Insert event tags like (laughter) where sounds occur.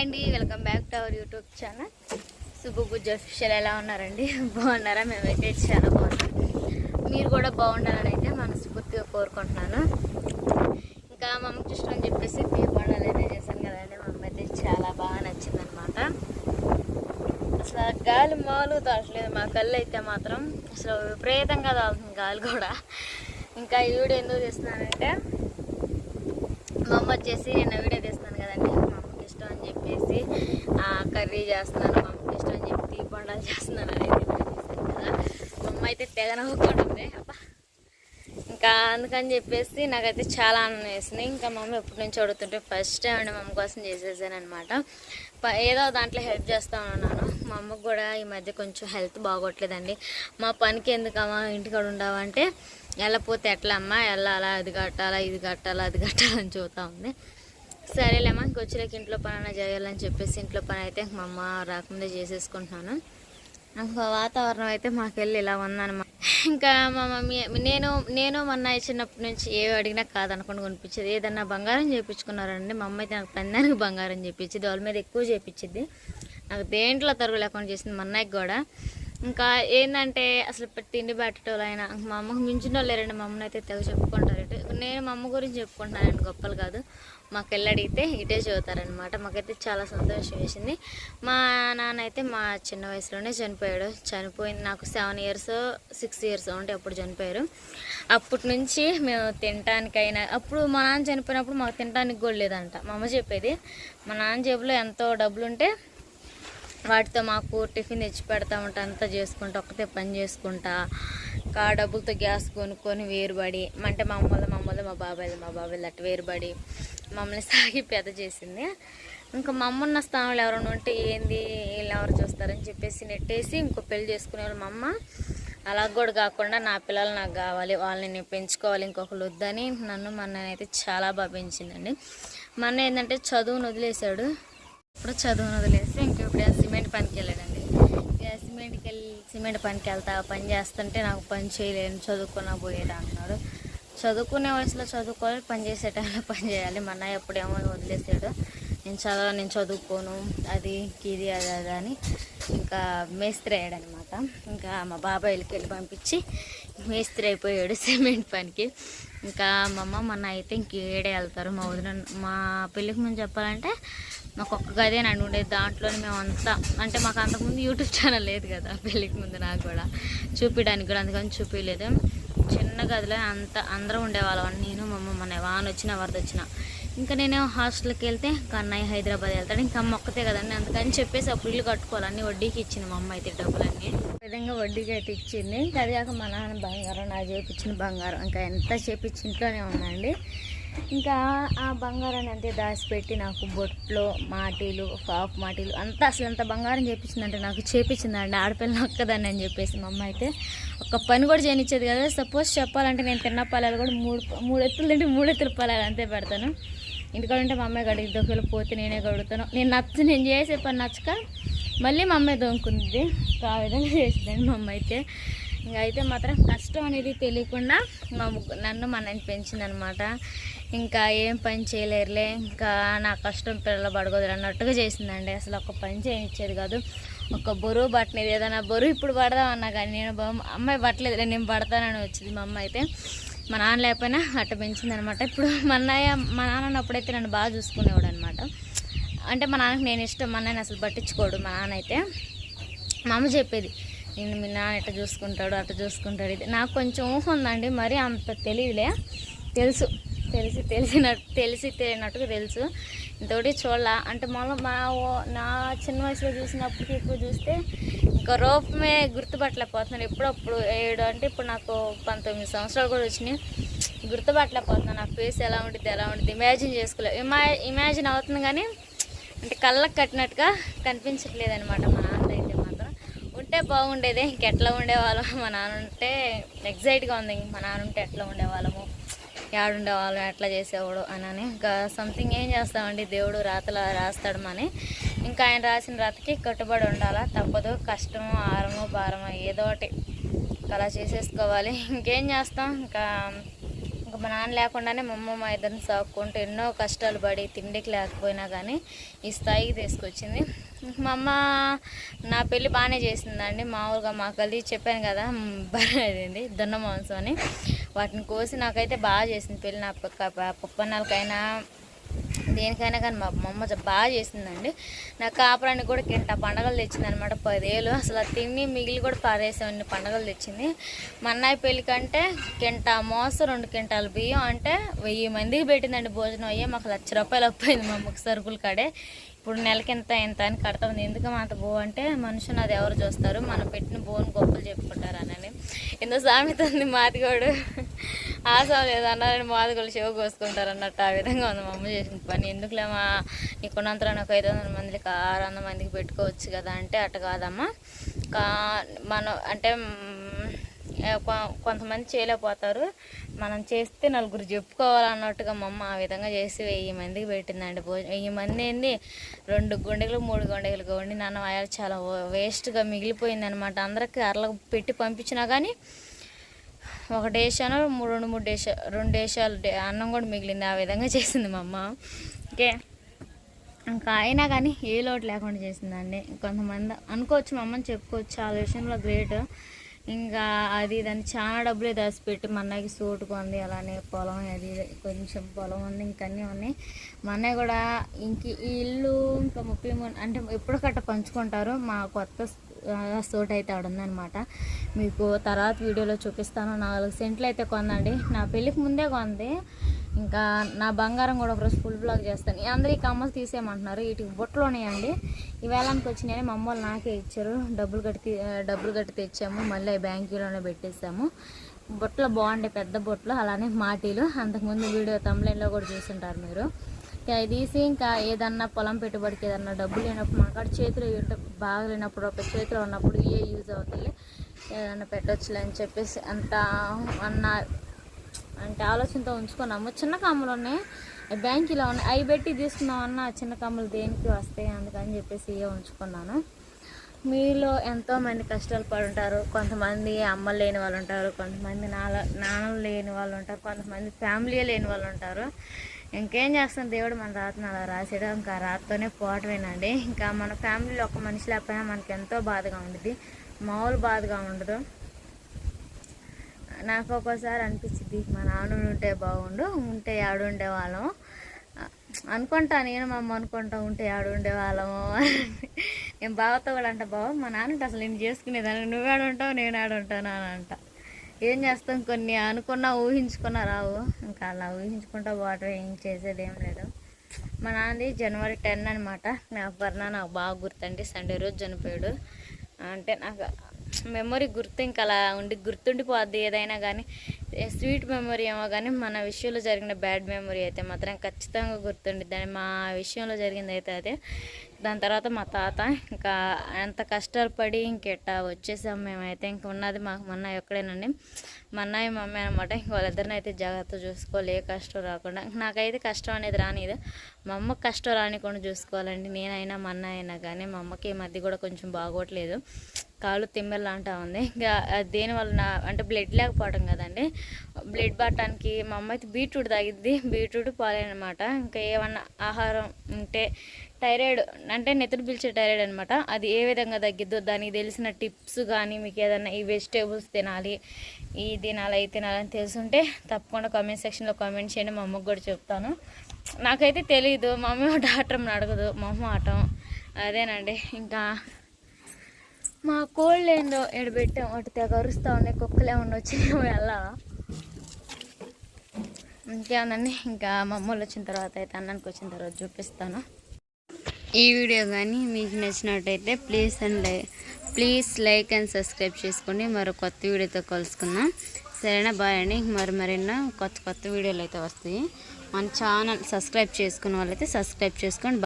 అండి welcome back to our YouTube channel. Subbubujja official ఎలా ఉన్నారండి? (laughs) బాగున్నారా? మేమైతే చాలా బాగున్నాం. మీరు కూడా బాగుండాలని అయితే మనస్ఫూర్తిగా కోరుకుంటున్నాను. ఇంకా మమ్మకి ఇష్టం అని చెప్పేసి దీపావళి అయితే చేశాను కదండి. మా అమ్మ అయితే చాలా బాగా నచ్చిందనమాట అసలు గాలి మాలు తాగట్లేదు మా కళ్ళు అయితే మాత్రం అసలు విపరీతంగా తాగుతుంది గాలి కూడా. ఇంకా ఈ వీడియో ఎందుకు చేస్తున్నానంటే మా అమ్మ వచ్చేసి నేను వీడియో తీస్తున్నాను కదండి మా అమ్మకి ఇష్టం అని చెప్పేసి కర్రీ చేస్తున్నాను మా అమ్మకి ఇష్టం అని చెప్పి తీపండాలు చేస్తున్నాను అనేది చేశాను కదా. మా అమ్మ అయితే తెగ నవ్వుకుంటుంది. అబ్బా. ఇంకా అందుకని చెప్పేసి నాకైతే చాలా ఆనందం వేసింది. ఇంకా మా అమ్మ ఎప్పటి నుంచి అడుగుతుంటే ఫస్ట్ టైం అండి మమ్మ కోసం చేసేసాను అనమాట ఏదో దాంట్లో హెల్ప్ చేస్తా ఉన్నాను. మా అమ్మకు కూడా ఈ మధ్య కొంచెం హెల్త్ బాగోట్లేదండి. మా పనికి ఎందుకమ్మా? ఇంటికాడ ఉండవంటే వెళ్ళపోతే ఎట్లా అమ్మా వెళ్ళాలా అది కట్టాలా ఇది కట్టాలా అది కట్టాలని చూస్తూ ఉంది. సరేలేమ్మా ఇంకొచ్చేలాకి ఇంట్లో పని చేయాలని చెప్పేసి ఇంట్లో పని అయితే మా అమ్మ రాకుండా చేసేసుకుంటున్నాను. ఇంకా వాతావరణం అయితే మాకెళ్ళి ఇలా ఉందన్నమాట. ఇంకా మా మమ్మీ నేను నేను మా అన్నయ్య చిన్నప్పటి నుంచి ఏవి అడిగినా కాదనుకోండి కొనిపించేది. ఏదన్నా బంగారం చేయించుకున్నారండి మా అమ్మ అయితే నాకు పందానికి బంగారం చేయించింది వాళ్ళ మీద ఎక్కువ చేయించింది నాకు దేంట్లో తరుగు లేకుండా చేసింది మా అన్నయ్యకి కూడా. ఇంకా ఏంటంటే అసలు తిండి తిండి అయినా మా అమ్మకు మించిన వాళ్ళు లేరండి మా అమ్మని అయితే తెగ చెప్పుకుంటారు ఇటు నేను మా అమ్మ గురించి చెప్పుకుంటానండి గొప్పలు కాదు. మాకు వెళ్ళి అడిగితే ఇటే చదువుతారనమాట మాకైతే చాలా సంతోషం వేసింది. మా నాన్న అయితే మా చిన్న వయసులోనే చనిపోయాడు. చనిపోయింది నాకు సెవెన్ ఇయర్స్ సిక్స్ ఇయర్స్ ఉంటే అప్పుడు చనిపోయారు. అప్పటి నుంచి మేము తినటానికైనా అప్పుడు మా నాన్న చనిపోయినప్పుడు మాకు తినడానికి కూడా లేదంట. మా అమ్మ చెప్పేది మా నాన్న జేబులో ఎంతో డబ్బులు ఉంటే వాటితో మాకు టిఫిన్ తెచ్చి పెడతా ఉంటా అంతా చేసుకుంటా ఒక్కతే పని చేసుకుంటా ఆ డబ్బులతో గ్యాస్ కొనుక్కొని వేరుబడి అంటే మా అమ్మ మా అమ్మది మా బాబాయ్ది మా బాబాయ్ది అట్ట వేరుబడి మమ్మల్ని సాగి పెద్ద చేసింది. ఇంకా మా అమ్మ ఉన్న స్థానంలో ఎవరైనా ఉంటే ఏంది వీళ్ళు ఎవరు చూస్తారని చెప్పేసి నెట్టేసి ఇంకో పెళ్ళి చేసుకునే వాళ్ళు మా అమ్మ. అలా కూడా కాకుండా నా పిల్లలు నాకు కావాలి వాళ్ళని నేను పెంచుకోవాలి ఇంకొకరు వద్దని నన్ను మా అయితే చాలా బాగా పెంచిందండి. మా అన్న ఏంటంటే చదువును వదిలేశాడు. ఇప్పుడు చదువును వదిలేసి ఇంక ఇప్పుడు సిమెంట్ పనికి వెళ్ళాడండి. సిమెంట్కి వెళ్ళి సిమెంట్ పనికి వెళ్తా పని చేస్తుంటే నాకు పని చేయలేను చదువుకున్నా పోయేదా అన్నాడు. చదువుకునే వయసులో చదువుకోవాలి పని చేసే టైంలో పని చేయాలి. మా ఎప్పుడేమో వదిలేసాడు నేను చదవ నేను చదువుకోను అది ఇది అది అది అని ఇంకా మేస్త్రి అయ్యాడు అనమాట ఇంకా మా బాబాయ్ వెళ్ళి పంపించి మేస్త్రి అయిపోయాడు సిమెంట్ పనికి. ఇంకా మా అమ్మ మొన్న అయితే ఇంక ఏడే వెళ్తారు. మా వదిన మా పెళ్ళికి ముందు చెప్పాలంటే మాకు ఒక్క గదే నన్ను ఉండేది దాంట్లోనే మేము అంతా అంటే మాకు అంతకుముందు యూట్యూబ్ ఛానల్ లేదు కదా పెళ్ళికి ముందు నాకు కూడా. చూపించడానికి కూడా అందుకని చూపించలేదు చిన్న గదిలో అంత అందరం ఉండేవాళ్ళం. నేను మా అమ్మ మన వాన వచ్చిన వరద వచ్చిన. ఇంకా నేను హాస్టల్కి వెళ్తే ఇంకా అన్నయ్య హైదరాబాద్ వెళ్తాడు. ఇంకా అమ్మ ఒక్కతే కదండి. అందుకని చెప్పేసి అప్పుడు ఇల్లు కట్టుకోవాలి. అన్ని వడ్డీకి ఇచ్చింది మా అమ్మ అయితే డబ్బులన్నీ. విధంగా వడ్డీకి అయితే ఇచ్చింది. ఇంకా అది కాక మా నాన్న బంగారం నాకు చేపించిన బంగారం. ఇంకా ఎంత చేపించి ఇంట్లోనే ఉందండి ఇంకా ఆ బంగారాన్ని అంతే దాచిపెట్టి నాకు బొట్లు మాటీలు పాప్ మాటీలు అంతా అసలు అంత బంగారం చేపించిందంటే నాకు చేపించిందండి. ఆడపిల్ల ఒక్కదాన్ని అని చెప్పేసి మా అమ్మ అయితే ఒక పని కూడా చేయనిచ్చేది కదా. సపోజ్ చెప్పాలంటే నేను తిన్న పొలాలు కూడా మూడు మూడు ఎత్తులు తింటే మూడు ఎత్తుల పొలాలు అంతే పెడతాను. ఇంటికాడ ఉంటే మా అమ్మాయి గడికి దొక్కలు పోతే నేనే గడుగుతాను నేను నచ్చ నేను చేసే పని నచ్చక మళ్ళీ మా అమ్మాయి దొంకుంది ఆ విధంగా చేసిందండి మా అమ్మ అయితే. ఇంకా అయితే మాత్రం కష్టం అనేది తెలియకుండా మా నన్ను మా నన్ను పెంచిందనమాట ఇంకా ఏం పని చేయలేరులే ఇంకా నా కష్టం పిల్లల పడగదురు అన్నట్టుగా చేసిందండి. అసలు ఒక పని చేయించేది కాదు. ఒక బరువు పట్టలేదు ఏదైనా బరువు ఇప్పుడు పడదాం అన్నా కానీ నేను అమ్మాయి పట్టలేదు నేను పడతానని వచ్చింది మా అమ్మ అయితే. మా నాన్న లేకపోయినా అట్ట పెంచింది అనమాట ఇప్పుడు మా అన్నయ్య మా నాన్న అప్పుడైతే నన్ను బాగా చూసుకునేవాడు అనమాట అంటే మా నాన్నకి నేను ఇష్టం మా అన్నయ్యని అసలు పట్టించుకోడు మా నాన్న అయితే. మా అమ్మ చెప్పేది నేను మీ నాన్న ఇట్ట చూసుకుంటాడు అట్ట చూసుకుంటాడు. ఇది నాకు కొంచెం ఊహ ఉందండి మరి అంత తెలియదులే తెలుసు. తెలిసి తెలిసినట్టు తెలిసి తెలియనట్టుగా తెలుసు. ఇంతటి చూడాల. అంటే మొన్న మా ఓ- నా చిన్న వయసులో చూసినప్పటికి ఇప్పుడు చూస్తే ఇంకా రూపమే గుర్తుపట్టలేకపోతున్నాను. ఎప్పుడప్పుడు ఏడు అంటే ఇప్పుడు నాకు పంతొమ్మిది సంవత్సరాలు కూడా వచ్చినాయి. గుర్తుపట్టలేకపోతున్నాను. నా ఫేస్ ఎలా ఉంటుంది ఎలా ఉంటుంది ఇమాజిన్ చేసుకోలేదు ఇమా ఇమాజిన్ అవుతుంది కానీ అంటే కళ్ళకు కట్టినట్టుగా కనిపించట్లేదు అనమాట మా నాన్న అయితే మాత్రం. ఉంటే బాగుండేది ఇంకెట్లా ఉండేవాళ్ళం? మా నాన్న ఉంటే ఎగ్జైట్గా ఉంది. ఇంక మా నాన్న ఉంటే ఎట్లా ఉండేవాళ్ళము? ఏడుండేవాళ్ళం ఎట్లా చేసేవాడు అని ఇంకా సంథింగ్ ఏం చేస్తామండి? దేవుడు రాతలా రాస్తాడు మని ఇంకా ఆయన రాసిన రాతకి కట్టుబడి ఉండాలా? తప్పదు. కష్టము ఆరము భారము ఏదో ఒకటి అలా చేసేసుకోవాలి. ఇంకేం చేస్తాం? ఇంకా ఇంకా మా నాన్న లేకుండానే మా అమ్మ మా ఇద్దరిని సాక్కుంటూ ఎన్నో కష్టాలు పడి తిండికి లేకపోయినా కానీ ఈ స్థాయికి తీసుకొచ్చింది. మా అమ్మ నా పెళ్ళి బాగానే చేసిందండి. మామూలుగా మా కలిసి చెప్పాను కదా అయింది దున్న మాంసం అని. వాటిని కోసి నాకైతే బాగా చేసింది పెళ్ళి. నా పక్క పప్పన్నాలకైనా దేనికైనా కానీ మా అమ్మ బాగా చేసిందండి. నా కాపురానికి కూడా కింట పండగలు తెచ్చింది అనమాట పదేళ్ళు. అసలు తిని మిగిలి కూడా పారేసామండి పండగలు తెచ్చింది. మా అన్నయ్య పెళ్ళికంటే కింట మోస రెండు కింటాలు బియ్యం అంటే వెయ్యి మందికి పెట్టిందండి భోజనం. అయ్యే మాకు లక్ష రూపాయలు అప్పయింది మా అమ్మకి సరుకులు కాడే. ఇప్పుడు నెలకి ఎంత ఎంత అని కడతాం. ఎందుకు అంత బో అంటే మనుషుని అది ఎవరు చూస్తారు? మనం పెట్టిన బోన్ గొప్పలు చెప్పుకుంటారు అని ఇందో సామెత ఉంది మాదిగోడు. ఆశ లేదన్నారని మాదిగోళ్ళు చెవు కోసుకుంటారు అన్నట్టు ఆ విధంగా ఉంది మా అమ్మ చేసిన పని. ఎందుకులే మా నీకున్నంతలో ఒక ఐదు వందల మందికి ఆరు వందల మందికి పెట్టుకోవచ్చు కదా అంటే అట్ట కాదమ్మా. కా మనం అంటే కొంతమంది చేయలేకపోతారు. మనం చేస్తే నలుగురు చెప్పుకోవాలన్నట్టుగా మా అమ్మ ఆ విధంగా చేసి వెయ్యి మందికి పెట్టిందండి భోజనం వెయ్యి మంది ఏంది? రెండు గుండెలు మూడు గుండెలు వండి నాన్న వాయాలు చాలా వేస్ట్గా మిగిలిపోయింది అనమాట అందరికి అరలకు పెట్టి పంపించినా కానీ ఒక డేషాను మూడు రెండు మూడు డేష రెండు డేషాలు అన్నం కూడా మిగిలింది. ఆ విధంగా చేసింది మా అమ్మ. ఓకే. ఇంకా అయినా కానీ ఏ లోటు లేకుండా చేసిందండి. కొంతమంది అనుకోవచ్చు మా అమ్మని చెప్పుకోవచ్చు. ఆ విషయంలో గ్రేట్. ఇంకా అది దాన్ని చాలా డబ్బులు దాచిపెట్టి మా అన్నయ్యకి సూటు కొంది అలానే పొలం అది ఇది కొంచెం పొలం ఉంది ఇంక అన్నీ ఉన్నాయి. మా అన్నయ్య కూడా ఇంక ఈ ఇల్లు ఇంకా ముప్పై మూడు అంటే ఎప్పుడు కట్ట పంచుకుంటారు. మా కొత్త సోట్ అయితే ఆడుందనమాట మీకు తర్వాత వీడియోలో చూపిస్తాను. నాలుగు సెంట్లు అయితే కొందండి. నా పెళ్ళికి ముందే కొంది. ఇంకా నా బంగారం కూడా ఒకరోజు ఫుల్ బ్లాక్ చేస్తాను. అందరూ ఈ కమ్మలు తీసేయమంటున్నారు. వీటికి బొట్టలు ఉన్నాయండి ఈ వేలానికి వచ్చినాయని మా అమ్మ వాళ్ళు నాకే ఇచ్చారు. డబ్బులు కట్టి డబ్బులు కట్టి తెచ్చాము. మళ్ళీ అవి బ్యాంకులోనే పెట్టేసాము బొట్టలు బాగుండే పెద్ద బుట్టలు అలానే మాటీలు. అంతకుముందు వీడియో తమిళంలో కూడా చూసుంటారు మీరు. ఇక తీసి ఇంకా ఏదన్నా పొలం పెట్టుబడికి ఏదన్నా డబ్బులు లేనప్పుడు మన కాడ చేతిలో బాగలేనప్పుడు బాగా లేనప్పుడు ఒక చేతిలో ఉన్నప్పుడు ఏ యూజ్ అవుతుంది ఏదన్నా పెట్టొచ్చులే అని చెప్పేసి అంత అన్న అంటే ఆలోచనతో ఉంచుకున్నాము. చిన్న కమ్మలు ఉన్నాయి. బ్యాంక్ ఇలా ఉన్నాయి. అవి పెట్టి తీసుకున్నామన్న చిన్న కమ్మలు దేనికి వస్తాయి అందుకని చెప్పేసి ఇవే ఉంచుకున్నాను. మీలో ఎంతోమంది కష్టాలు పడి ఉంటారు కొంతమంది అమ్మలు లేని వాళ్ళు ఉంటారు. కొంతమంది నాన్న నాన్నలు లేని వాళ్ళు ఉంటారు. కొంతమంది ఫ్యామిలీ లేని వాళ్ళు ఉంటారు. ఇంకేం చేస్తాం? దేవుడు మన రాతను అలా రాసేయడం ఇంకా ఆ రాతతోనే పోవటమేనండి. ఇంకా మన ఫ్యామిలీలో ఒక మనిషి లేకపోయినా మనకి ఎంతో బాధగా ఉంటుంది మామూలు బాధగా ఉండదు. నాకు ఒక్కోసారి అనిపించింది మా నాన్న ఉంటే బాగుండు ఉంటే ఆడుండే వాళ్ళం అనుకుంటా నేను మా అమ్మ అనుకుంటా ఉంటే ఆడు ఉండేవాళ్ళము. నేను బావతో కూడా అంట బావ మా నాన్న అసలు నేను చేసుకునేదాన్ని నువ్వు ఆడుంటావు నేను ఆడుంటాను అని అంట. ఏం చేస్తాం కొన్ని అనుకున్నా ఊహించుకున్నా రావు. ఇంకా అలా ఊహించుకుంటా పోవటం ఏం చేసేది ఏం లేదు. మా నాన్నది జనవరి టెన్ అనమాట నా వర్ణ నాకు బాగా గుర్తండి సండే రోజు చనిపోయాడు. అంటే నాకు మెమొరీ గుర్తు ఇంకా అలా ఉండి గుర్తుండిపోద్ది ఏదైనా కానీ స్వీట్ మెమొరీ ఏమో కానీ మన విషయంలో జరిగిన బ్యాడ్ మెమొరీ అయితే మాత్రం ఖచ్చితంగా గుర్తుండిద్ది. అని మా విషయంలో జరిగింది అయితే అదే. దాని తర్వాత మా తాత ఇంకా ఎంత కష్టాలు పడి ఇంకెట్టా వచ్చేసాం మేమైతే ఇంక ఉన్నది మాకు మా అన్నయ్య ఒక్కడేనండి. మా అన్నయ్య మమ్మీ అనమాట ఇంక వాళ్ళిద్దరిని అయితే జాగ్రత్త చూసుకోవాలి. ఏ కష్టం రాకుండా. నాకైతే కష్టం అనేది రానిది మా అమ్మకి కష్టం రానికుండా చూసుకోవాలండి. నేనైనా మా అన్నయ్య అయినా కానీ మా అమ్మకి ఈ మధ్య కూడా కొంచెం బాగోట్లేదు. కాళ్ళు తిమ్మెరలాంటా ఉంది. ఇంకా దేనివల్ల అంటే బ్లడ్ లేకపోవడం కదండి. బ్లడ్ పట్టడానికి మా అమ్మ అయితే బీట్రూట్ తాగిద్ది. బీట్రూట్ పాలేనమాట. ఇంకా ఏమన్నా ఆహారం ఉంటే థైరాయిడ్ అంటే నెత్తురు పిలిచే థైరాయిడ్ అనమాట అది ఏ విధంగా తగ్గిద్దో దానికి తెలిసిన టిప్స్ కానీ మీకు ఏదైనా ఈ వెజిటేబుల్స్ తినాలి ఈ తినాలి అవి తినాలని తెలుసుంటే తప్పకుండా కామెంట్ సెక్షన్లో కామెంట్ చేయండి. మా అమ్మకి కూడా చెప్తాను. నాకైతే తెలియదు మా అమ్మ డాక్టర్ అడగదు. మా అమ్మ ఆటం. అదేనండి. ఇంకా మా కోళ్ళు ఏందో ఎడబెట్టాం అటు తెగ అరుస్తూ ఉన్నాయి. కుక్కలు ఏమన్నా వచ్చి వెళ్ళా ఇంకేమన్నా ఇంకా మా అమ్మలు వచ్చిన తర్వాత అయితే అన్నానికి వచ్చిన తర్వాత చూపిస్తాను. ఈ వీడియో కానీ మీకు నచ్చినట్టయితే ప్లీజ్ అండ్ లై ప్లీజ్ లైక్ అండ్ సబ్స్క్రైబ్ చేసుకోండి. మరో కొత్త వీడియోతో కలుసుకుందాం. సరేనా? బాయ్ అండి. మరి మరెన్నో కొత్త కొత్త వీడియోలు అయితే వస్తాయి. మన ఛానల్ సబ్స్క్రైబ్ చేసుకున్న వాళ్ళైతే సబ్స్క్రైబ్ చేసుకోండి.